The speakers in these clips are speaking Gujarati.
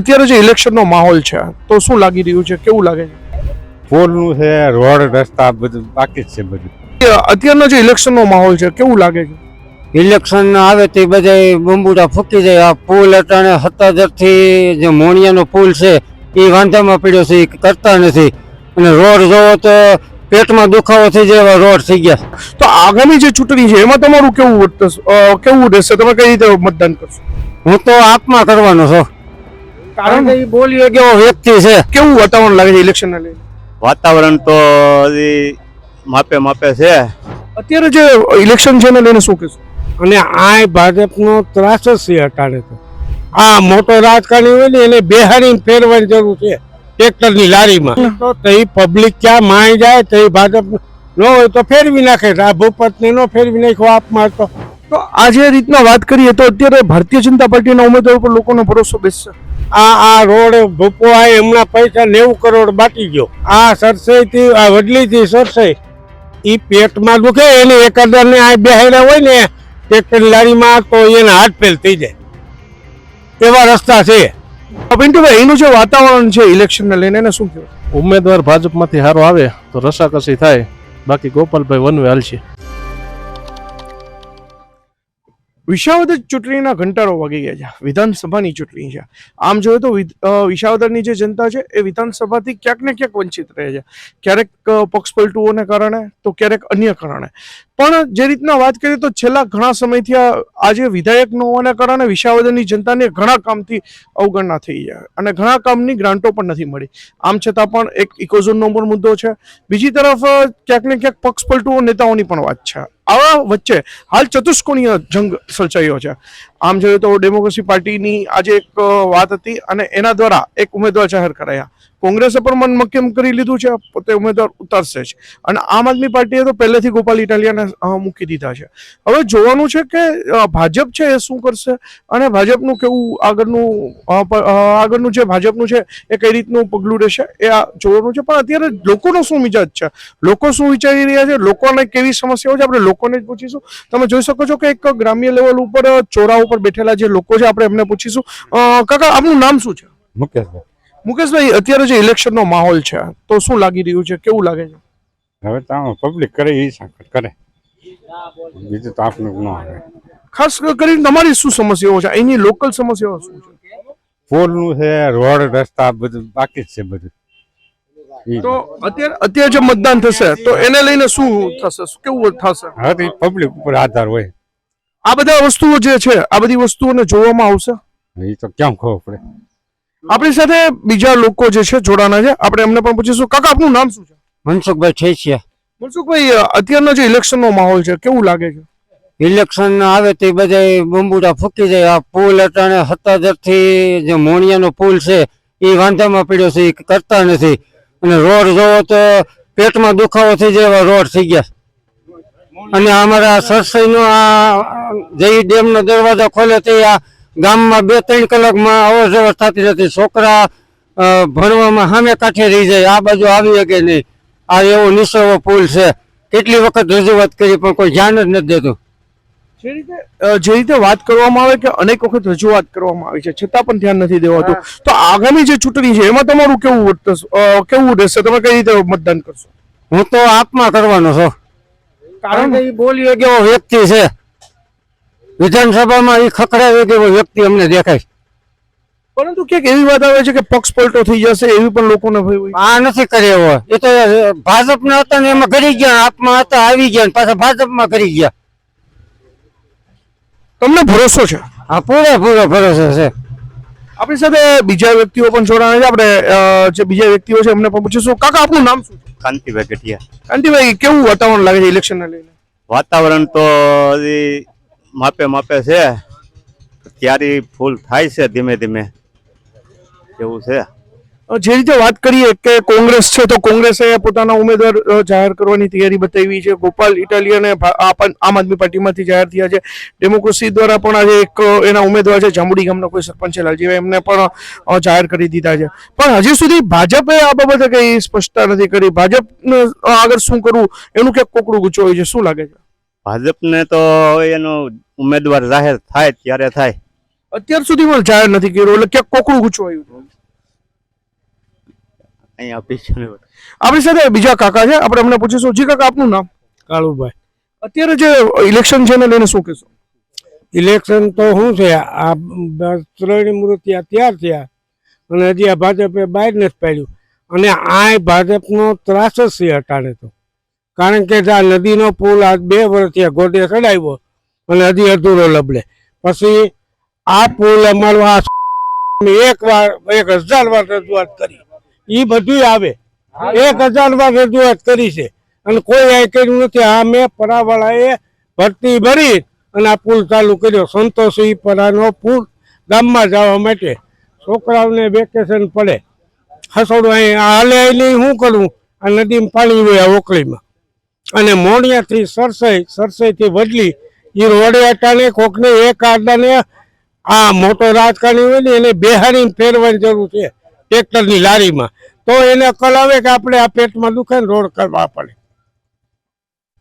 અત્યારે જે ઇલેક્શનનો માહોલ છે તો શું લાગી રહ્યું છે કેવું લાગે છે? પોલનું છે રોડ રસ્તા બધું બાકી જ છે બધું. અત્યારનો જે ઇલેક્શનનો માહોલ છે કેવું લાગે છે? ઇલેક્શન આવે તે બધા બંબુડા ફૂકી જાય. આ પુલ અટાણે હતાદરથી જે મોણિયાનો પુલ છે એ વાંધામાં પડ્યો છે એ કરતા નથી. અને રોડ જોવો તો પેટમાં દુખાવો થઈ જાય રોડ થઈ ગયા. તો આગામી જે ચૂંટણી છે એમાં તમારું કેવું કેવું રહેશે? તમે કઈ રીતે મતદાન કરશો? હું તો આપમાં કરવાનો છું. કારણ કે એ બોલ્યો કે એવો વ્યક્તિ છે? કેવું વાતાવરણ લાગે છે ઇલેક્શનને લઈને વાતાવરણ તો હજી માપે માપે છે. અત્યારે જે ઇલેક્શન છે ને લઈને શું કહેશો? અને આ ભાજપનો ત્રાસ જ છે અટાણે તો. આ મોટો રાજકારણી હોય ને એને બેહાડીને ફેરવાની જરૂર છે ટ્રેક્ટરની લારીમાં. તો તઈ પબ્લિક ક્યાં માય જાય તઈ ભાજપ ન હોય તો ફેરવી નાખે. આ ભૂપતને નો ફેરવી નાખ્યો આપમાં તો તો આ જે રીતના વાત કરીએ તો અત્યારે ભારતીય જનતા પાર્ટીના ઉમેદવાર ઉપર લોકોનો ભરોસો બેસશે. આ આ રોડ ભૂપો આ એમના પૈસા નેવું કરોડ બાકી ગયો. આ સરસઈથી આ વડલી થી સરસઈ. ઈ પેટમાં દુખે એને એકદર ને આ બેહાડ્યા હોય ને ટ્રેક્ટરની લારીમાં તો એના હાથ ફેલ થઈ જાય. એવા રસ્તા છે. પિન્ટુભાઈ એનું જે વાતાવરણ છે ઇલેક્શનને લઈને એને શું કહેવાય? ઉમેદવાર ભાજપમાંથી હારો આવે તો રસાકસી થાય. બાકી ગોપાલભાઈ વનવે હાલશે. વિસાવદર ચૂંટણીના ઘંટારો વાગી ગયા છે. વિધાનસભાની ચૂંટણી છે. આમ જોઈએ તો વિસાવદરની જે જનતા છે, એ વિધાનસભાથી ક્યાંક ને ક્યાંક વંચિત રહે છે. ક્યારેક પક્ષ પલટુઓને કારણે, તો ક્યારેક અન્ય કારણે. પણ જે રીતના વાત કરીએ તો છેલ્લા ઘણા સમયથી આજે વિધાયક ન હોવાના કારણે વિસાવદરની જનતાને ઘણા કામથી અવગણના થઈ છે અને ઘણા કામની ગ્રાન્ટો પણ નથી મળી. આમ છતાં પણ એક ઇકોઝોનનો પણ મુદ્દો છે. બીજી તરફ ક્યાંક ને ક્યાંક પક્ષ પલટુઓ નેતાઓની પણ વાત છે. આવા વચ્ચે હાલ ચતુષ્કોણીય જંગ સર્જાયો છે. આમ જોઈએ તો ડેમોક્રેસી પાર્ટીની આજે એક વાત હતી અને એના દ્વારા એક ઉમેદવાર જાહેર કરાયા. કોંગ્રેસે પણ મન મક્કમ કરી લીધું છે, પોતે ઉમેદવાર ઉતારશે જ. અને આમ આદમી પાર્ટીએ તો પહેલેથી ગોપાલ ઇટાલિયાને મૂકી દીધા છે. હવે જોવાનું છે કે ભાજપ છે એ શું કરશે? અને ભાજપનું કેવું આગળનું આગળનું જે ભાજપનું છે એ કઈ રીતનું પગલું રહેશે એ આ જોવાનું છે. પણ અત્યારે લોકોનો શું મિજાજ છે? લોકો શું વિચારી રહ્યા છે? લોકોને કેવી સમસ્યાઓ છે? આપણે લોકોને જ પૂછીશું. તમે જોઈ શકો છો કે એક ગ્રામ્ય લેવલ ઉપર ચોરા ઉપર બેઠેલા જે લોકો છે આપણે એમને પૂછીશું. કાકા આપનું નામ શું છે? મુકેશભાઈ. મુકેશભાઈ અત્યારે જે ઇલેક્શનનો માહોલ છે તો શું લાગી રહ્યું છે? કેવું લાગે છે? હવે તો પબ્લિક કરે એ સાકર કરે. બીજું તો આપણને ન આવે. ખાસ કરીને તમારી શું સમસ્યાઓ છે? અહીંની લોકલ સમસ્યાઓ શું છે? પોલનું છે રોડ રસ્તા બધું બાકી જ છે બધું. તો અત્યારે અત્યારે જે મતદાન થશે તો એને લઈને શું થશે? કેવું થશે? હવે પબ્લિક ઉપર આધાર હોય. આ બધા વસ્તુઓ જે છે આ બધી વસ્તુઓને જોવામાં આવશે? એ તો કેમ ખબર પડે? આપણી સાથે બીજા લોકો જે છે જોડાના છે. આપણે એમને પણ પૂછીશું. કાકા આપનું નામ શું છે? મનસુખભાઈ ઠેસિયા. મનસુખભાઈ અત્યારનો જે ઇલેક્શનનો માહોલ છે કેવું લાગે છે? ઇલેક્શન આવે તે બધા બંબુડા ફૂકી જાય. આ પુલ અટાણે હતાદરથી જે મોણિયાનો પુલ છે એ વાંધામાં પડ્યો છે એ કરતા નથી. અને રોડ જોવો તો પેટમાં દુખાવો થઈ જાય એવા રોડ થઈ ગયા. અને અમારા સરસઈનો આ જઈ ડેમનો દરવાજો ખોલે તે આ ગામમાં બે ત્રણ કલાકમાં અવર થતી નથી છોકરા ભણવામાં સામે કાંઠે રહી જાય. આ બાજુ આવી શકે નહીં. આ એવો નિસર્વ પુલ છે. કેટલી વખત રજૂઆત કરી પણ કોઈ ધ્યાન જ નથી દેતું. જે રીતે જે રીતે વાત કરવામાં આવે કે અનેક વખત રજૂઆત કરવામાં આવી છે છતાં પણ ધ્યાન નથી દેવાતું. તો આગામી જે ચૂંટણી છે એમાં તમારું કેવું કેવું રહેશે? તમે કઈ રીતે મતદાન કરશો? હું તો આપમાં કરવાનો છું. કારણ કે એ બોલ્યો કે એવો વ્યક્તિ છે. વિધાનસભામાં એ ખખડાવે એવો વ્યક્તિ અમને દેખાય પરંતુ ક્યાંક એવી વાત આવે છે કે પક્ષ પલટો થઈ જશે એવી પણ લોકોને ભય હોય? આ નથી કરે એવો. એ તો ભાજપના હતા ને એમાં કરી ગયા આપમાં હતા આવી ગયા પાછા ભાજપમાં કરી ગયા. તમને ભરોસો છે? આ પૂરેપૂરો ભરોસો છે. આપણી સાથે બીજા વ્યક્તિઓ પણ જોડાણા છે. આપણે જે બીજા વ્યક્તિઓ છે એમને પણ પૂછીશું. કાકા આપનું નામ શું છે? કાંતિભાઈ ગઢિયા કાંતિભાઈ કેવું વાતાવરણ લાગે છે ઇલેક્શનને લઈને? વાતાવરણ તો હજી માપે માપે છે. ક્યારે ફૂલ થાય છે ધીમે ધીમે. એવું છે. જે રીતે વાત કરીએ કે કોંગ્રેસ છે તો કોંગ્રેસે પોતાના ઉમેદવાર જાહેર કરવાની તૈયારી બતાવી છે. ગોપાલ ઇટાલિયાને ભા- આપ- આમ આદમી પાર્ટીમાંથી જાહેર થયા છે. ડેમોક્રેસી દ્વારા પણ આજે એક એના ઉમેદવાર છે જાંબુડી ગામના કોઈ સરપંચ છે લાલજીભાઈ એમને પણ જાહેર કરી દીધા છે. પણ હજી સુધી ભાજપે આ બાબતે કઈ સ્પષ્ટતા નથી કરી. ભાજપ આગળ શું કરવું? એનું ક્યાંક કોકડું ગુચવાયું છે? શું લાગે છે? ભાજપને તો એનો ઉમેદવાર જાહેર થાય ત્યારે થાય. અત્યાર સુધી પણ જાહેર નથી કર્યું એટલે ક્યાંક કોકડું ગુચવાયું અહીંયા પીછે આપણી સાથે બીજા કાકા છે. આપણે એમને પૂછીશું. જી કાકા આપનું નામ? કાળુભાઈ. અત્યારે જે ઇલેક્શન છે એને લઈને શું કહેશો? ઇલેક્શન તો શું છે? આ ત્રણ મૂર્તિ તૈયાર થયા અને હજી આ ભાજપે બહાર નથી પાડ્યું. અને આ ભાજપનો ત્રાસ જ છે અટાણે તો. કારણ કે આ નદીનો પુલ આજ બે વર્ષ થયા ગોડે ચડાવ્યો અને હજી અધૂરો લબડે. પછી આ પુલ અમારો આ એક વાર એક હજાર વાર રજૂઆત કરી. એ બધું આવે. એક હજાર વાર રજૂઆત કરી છે. અને કોઈ આ કર્યું નથી. આ મેં પરાવાળાએ ભરતી ભરી અને આ પુલ ચાલુ કર્યો. સંતોષી પરાનો પુલ ગામમાં જવા માટે. છોકરાઓને વેકેશન પડે. હસોડું અહીં. આ હાલે હાલી શું કરવું આ નદીમાં પાણી હોય આ ઓકળીમાં અને મોણિયાથી સરસઈ સરસઈથી વડલી. એ રોડે અટાણે કોકને એક આડાને આ મોટો રાજકારણી હોય ને એને બેહારીને ફેરવાની જરૂર છે. ટ્રેક્ટરની લારીમાં. તો એને અકલ આવે કે આપણે આ પેટમાં દુખે ને રોડ કરવા પડે.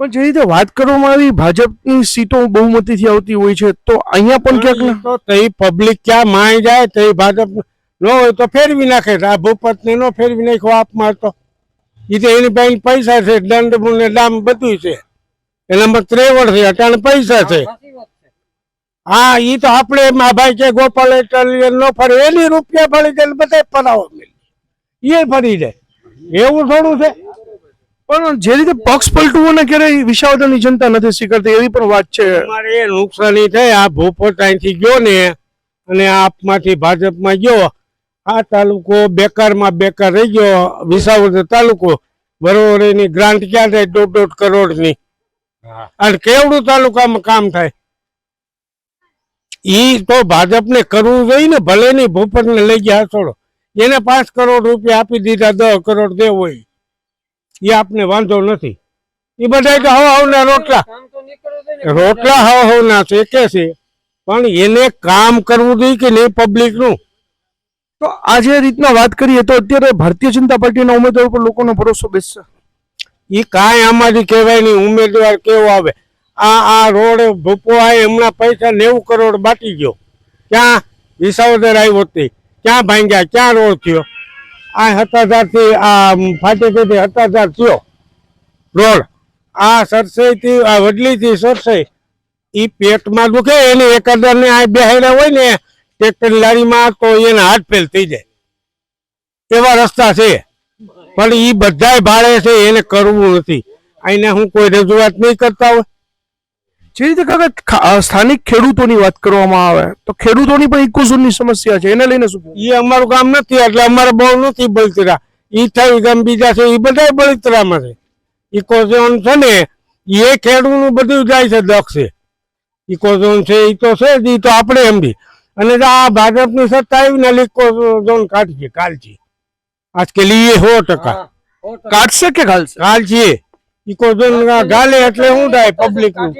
પણ જે રીતે વાત કરવામાં આવી ભાજપની સીટો બહુમતીથી આવતી હોય છે તો અહીંયા પણ ક્યાંક તો તઈ પબ્લિક ક્યાં માય જાય તઈ ભાજપ ન હોય તો ફેરવી નાખે. આ ભૂપતને નો ફેરવી નાખ્યો આપમાં તો એ તો એની પાસે પૈસા છે દંડ ને દામ બધું છે. એનામાં ત્રેવડ છે અટાણ પૈસા છે. હા ઈ તો આપણે મા ભાઈ કે ગોપાલ ઇટાલિયન નો ફરે એની રૂપિયા ફરી જાય બધા પરાવો મિલે એ ફરી જાય. એવું થોડું છે. પણ જે રીતે પક્ષ પલટુઓને ક્યારેય વિસાવદરની જનતા નથી સ્વીકારતી એવી પણ વાત છે. મારે એ નુકસાની થઈ આ ભૂપત અહીંથી ગયો ને અને આપમાંથી ભાજપમાં ગયો આ તાલુકો બેકારમાં બેકાર રહી ગયો વિસાવદર તાલુકો બરોબર એની ગ્રાન્ટ ક્યાં થાય? દોઢ દોઢ કરોડની. અને કેવડું તાલુકામાં કામ થાય? ઈ તો ભાજપને કરવું જોઈએ ને ભલે નહીં ભૂપતને લઈ ગયા છોડો. એને પાંચ કરોડ રૂપિયા આપી દીધા દસ કરોડ દેવો હોય. એ આપને વાંધો નથી. એ બધા તો હવા હવના રોટલા. રોટલા હવા હવના છે કે છે. પણ એને કામ કરવું જોઈએ કે નહીં પબ્લિકનું તો આ જે રીતના વાત કરીએ તો અત્યારે ભારતીય જનતા પાર્ટીના ઉમેદવાર પર લોકોનો ભરોસો બેસશે. એ કાંઈ આમાંથી કહેવાય નહીં ઉમેદવાર કેવો આવે? આ આ રોડ ભૂપો આ હમણાં પૈસા નેવું કરોડ બાટી ગયો. ક્યાં વિસાવદર આવ્યો તે? ક્યાં ભાંગ્યા? ક્યાં રોડ થયો? આ હતાધારથી આ આ ફાટેથી હતાધાર થયો. રોડ. આ સરસાઈથી, આ વડલીથી સરસાઈ. ઈ પેટમાં દુખે, એને એકાદરને આ બેહાડ્યા હોય ને, ટ્રેક્ટર લારીમાં તો એને હાથ ફેલ થઈ જાય. એવા રસ્તા છે. પણ એ બધાય ભાડે છે, એને કરવું નથી. અહીંને હું કોઈ રજૂઆત નહીં કરતા હોય. જે રીતે કાકા ખા- સ્થાનિક ખેડૂતોની વાત કરવામાં આવે તો ખેડૂતોની પણ ઇકોઝોનની સમસ્યા છે. એને લઈને શું એ અમારું ગામ નથી એટલે અમારે બહુ નથી બળતરા. એ થઈ ગામ બીજા છે એ બધા બળતરામાં છે. ઇકોઝોન છે ને એ ખેડૂતનું બધું જાય છે દક્ષે ઇકોઝોન છે એ તો છે જ એ તો આપણે એમ બી. અને આ ભાજપની સત્તા આવી ને ઇકોઝોન કાઢશે કાલથી આજકાલ એ સો ટકા. કાઢશે કે ઘાલશે કાલથી ઇકોઝોન ગાલે એટલે શું થાય પબ્લિકનું.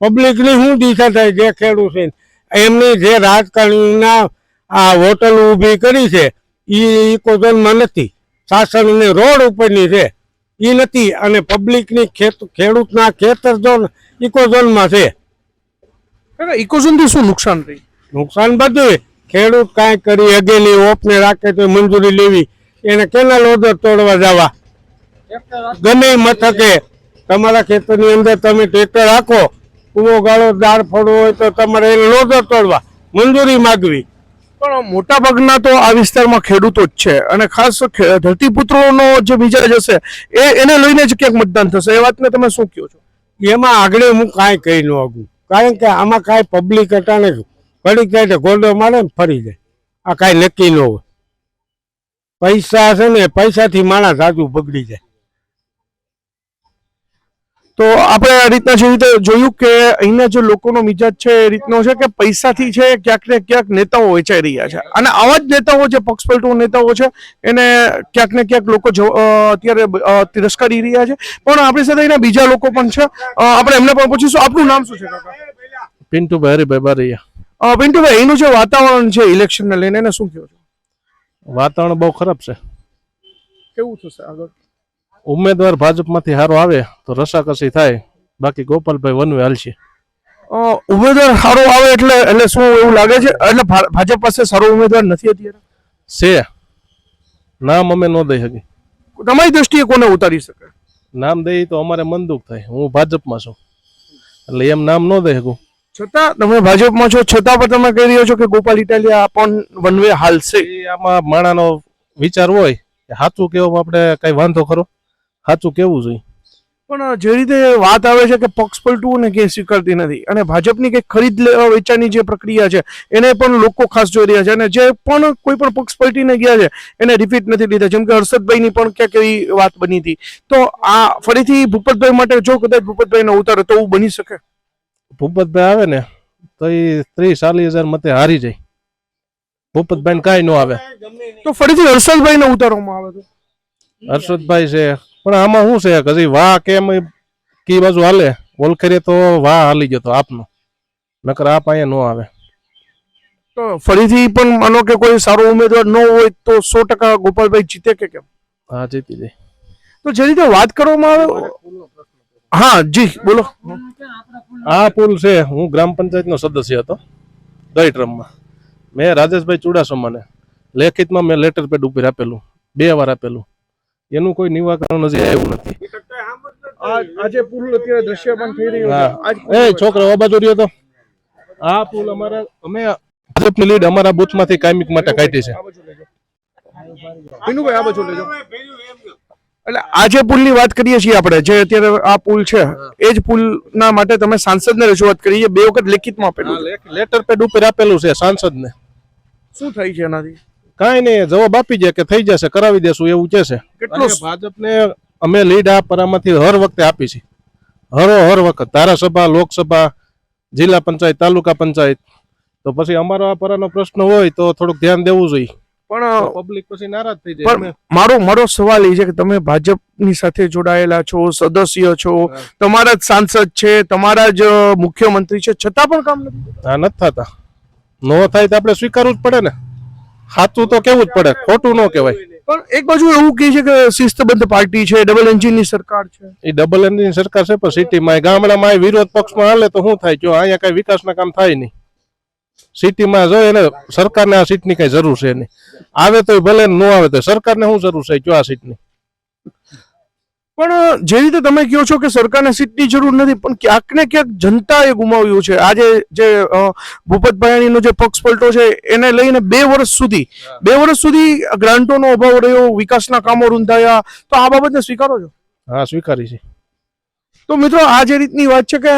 પબ્લિકની શું દિશા થાય જે ખેડૂત છે. એમની જે રાજકારણીના આ હોટલ ઊભી કરી છે એ ઇકોઝોનમાં નથી. શાસન ને રોડ ઉપરની છે. એ નથી અને પબ્લિકની ખેત ખેડૂતના ખેતર ઝોન ઇકોઝોનમાં છે. ઇકોઝોનથી શું નુકસાન થઈ નુકસાન બધું ખેડૂત કાંઈ કરી હગેલી ઓપને રાખે તો મંજૂરી લેવી. એને કેનાલ ઓર્ડર તોડવા જવા. ગમે મથકે. તમારા ખેતરની અંદર તમે ટ્રેક્ટર રાખો કૂવો ગાળો દાળ ફળો હોય તો તમારે લોડર તોડવા. મંજૂરી માગવી. પણ મોટા ભાગના તો આ વિસ્તારમાં ખેડૂતો જ છે. અને ખાસ ધરતીપુત્રોનો જે મિજાજ હશે એ એને લઈને જ ક્યાંક મતદાન થશે. એ વાતને તમે શું કહો છો? એમાં આગળ હું કાંઈ કહી ન આગું કારણ કે આમાં કાંઈ પબ્લિક અટાણે ફરી જાય તો ગોલ્ડો મારે ને ફરી જાય. આ કાંઈ નક્કી ન હોય. પૈસા છે ને પૈસાથી માણસ આજુ બગડી જાય. તો આપણે આ રીતના જે રીતે જોયું કે અહીંના જે લોકોનો મિજાજ છે એ રીતનો છે કે પૈસાથી છે ક્યાંક ને ક્યાંક નેતાઓ વેચાઈ રહ્યા છે. અને આવા જ નેતાઓ જે પક્ષપલટુ નેતાઓ છે એને ક્યાંક ને ક્યાંક લોકો અત્યારે તિરસ્કારી રહ્યા છે. પણ આપણી સાથે અહીંના બીજા લોકો પણ છે. આપણે એમને પણ પૂછીશું. આપનું નામ શું છે કાકા? પિન્ટુભાઈ હરિભાઈ બારૈયા. અ, પિન્ટુભાઈ એનું જે વાતાવરણ છે ઇલેક્શનને લઈને એને શું કહો છો? વાતાવરણ બહુ ખરાબ છે. કેવું થશે આગળ? ઉમેદવાર ભાજપમાંથી હારો આવે તો રસાકસી થાય. બાકી ગોપાલભાઈ વનવે હાલશે. ઉમેદવાર સારો આવે એટલે એટલે શું એવું લાગે છે? એટલે ભાજપ પાસે સારો ઉમેદવાર નથી અત્યારે. છે. નામ અમે ન દઈ શકી તમારી દ્રષ્ટિએ કોને ઉતારી શકે? નામ દઈ તો અમારે મન દુઃખ થાય. હું ભાજપમાં છું. એટલે એમ નામ ન દઈ શકું. છતાં તમે ભાજપમાં છો છતાં પણ તમે કહી રહ્યો છો કે ગોપાલ ઇટાલિયા પણ વન વે હાલશે આમાં માણાનો વિચાર હોય કે સાચું કેવું આપણે કઈ વાંધો ખરો? સાચું કેવું જોઈએ? પણ જે રીતે વાત આવે છે કે પક્ષ પલટવું ને કે સ્વીકારતી નથી અને ભાજપની કંઈક ખરીદ લેવા વેચાણની જે પ્રક્રિયા છે એને પણ લોકો ખાસ જોઈ રહ્યા છે અને જે પણ કોઈ પણ પક્ષ પલટીને ગયા છે એને રિપીટ નથી લીધા. જેમ કે હર્ષદભાઈની પણ ક્યાંક એવી વાત બની હતી. તો આ ફરીથી ભૂપતભાઈ માટે જો કદાચ ભૂપતભાઈને ઉતારે તો એવું બની શકે? ભૂપતભાઈ આવે ને તો એ ત્રીસ ચાલીસ હજાર મતે હારી જાય. ભૂપતભાઈ કાંઈ ન આવે. તો ફરીથી હર્ષદભાઈને ઉતારવામાં આવે તો? હર્ષદભાઈ છે પણ આમાં શું છે કે હજી વાહ કેમ કી બાજુ હાલે? ઓલખેરે તો વાહ હાલી જતો આપનો. નકર આપ અહીંયા ન આવે. તો ફરીથી પણ માનો કે કોઈ સારો ઉમેદવાર ન હોય તો સો ટકા ગોપાલભાઈ જીતે કે કેમ? હા જીતી જાય. તો જે રીતે વાત કરવામાં આવે હા જી બોલો. આ પુલ છે હું ગ્રામ પંચાયતનો સદસ્ય હતો ગઈ ટ્રમમાં મેં રાજેશભાઈ ચુડાસમાને લેખિતમાં મેં લેટર પેડ ઉપર આપેલું બે વાર આપેલું. એનું કોઈ નિવાકરણ હજી આવ્યું નથી. આજે પુલ અત્યારે દ્રશ્યમાન થઈ રહ્યો એ છોકરો આ બાજુ રહ્યો તો? આ પુલ અમારા અમે ભાજપની લીડ અમારા બુથમાંથી કાયમિક માટે કાઢી છે. વિનુભાઈ આ બાજુ લેજો. એટલે આજે જે પુલની વાત કરીએ છીએ આપણે જે અત્યારે આ પુલ છે એ જ પુલના માટે તમે સાંસદને રજૂઆત કરી છે બે વખત લેખિતમાં આપેલું લેટર પેડ ઉપર આપેલું છે સાંસદને. શું થાય છે એનાથી? કાંઈ નહીં જવાબ આપી જાય કે થઈ જશે કરાવી દેશું એવું કે છે. કેટલો ભાજપને અમે લીડ આ પરામાંથી હર વખતે આપી છે. હરો હર વખત. ધારાસભા લોકસભા જિલ્લા પંચાયત તાલુકા પંચાયત. તો પછી અમારો આ પરાનો પ્રશ્ન હોય તો થોડુંક ધ્યાન દેવું જોઈએ. પણ પબ્લિક પછી નારાજ થઈ જાય. મારો મારો સવાલ એ છે કે તમે ભાજપની સાથે જોડાયેલા છો સદસ્ય છો તમારા જ સાંસદ છે તમારા જ મુખ્યમંત્રી છે છતાં પણ કામ નથી થતા. નો થાય તો આપણે સ્વીકારવું જ પડે ને. સાચું તો કેવું જ પડે ખોટું ન કહેવાય. પણ એક બાજુ એવું કહે છે કે શિસ્તબદ્ધ પાર્ટી છે ડબલ એન્જિનની સરકાર છે. એ ડબલ એન્જિન સરકાર છે પણ સિટીમાં ગામડામાં વિરોધ પક્ષમાં હાલે તો શું થાય? જો અહીંયા કઈ વિકાસના કામ થાય નહીં. સિટીમાં જો એને સરકારને આ સીટની કઈ જરૂર છે નહીં. આવે તો ભલે ન આવે તો સરકારને શું જરૂર છે? જો આ સીટની પણ જે રીતે તમે કહો છો કે સરકારને સીટની જરૂર નથી પણ ક્યાંક ને ક્યાંક જનતાએ ગુમાવ્યું છે. આજે જે ભૂપત ભાયાણીનો જે પક્ષ પલટો છે એને લઈને બે વર્ષ સુધી બે વર્ષ સુધી ગ્રાન્ટોનો અભાવ રહ્યો વિકાસના કામો રૂંધાયા. તો આ બાબતને સ્વીકારો છો? હા સ્વીકારી છે. તો મિત્રો, આ જે રીતની વાત છે કે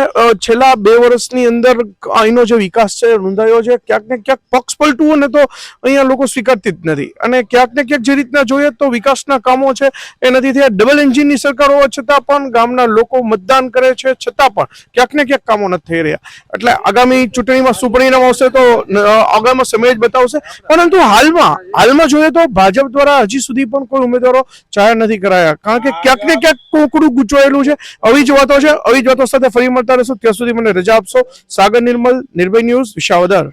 છેલ્લા બે વર્ષની અંદર અહીંનો જે વિકાસ છે, નોંધાયો છે, ક્યાંક ને ક્યાંક પક્ષ પલટવું ને તો અહીંયા લોકો સ્વીકારતી જ નથી. અને ક્યાંક ને ક્યાંક જે રીતના જોઈએ તો વિકાસના કામો છે, એ નથી થયા. ડબલ એન્જિનની સરકાર હોવા છતાં પણ ગામના લોકો મતદાન કરે છે, છતાં પણ ક્યાંક ને ક્યાંક કામો નથી થઈ રહ્યા. એટલે આગામી ચૂંટણીમાં શું પરિણામ આવશે તો આગામી સમય જ બતાવશે. પરંતુ હાલમાં હાલમાં જોઈએ તો ભાજપ દ્વારા હજી સુધી પણ કોઈ ઉમેદવારો જાહેર નથી કરાયા. કારણ કે ક્યાંક ને ક્યાંક કોકડું ગૂંચવાયેલું છે. આવી જ વાતો છે. આવી જ વાતો સાથે ફરી મળતા રહેશું. ત્યાં સુધી મને રજા આપશો. સાગર નિર્મલ, નિર્ભય ન્યૂઝ વિશાવદર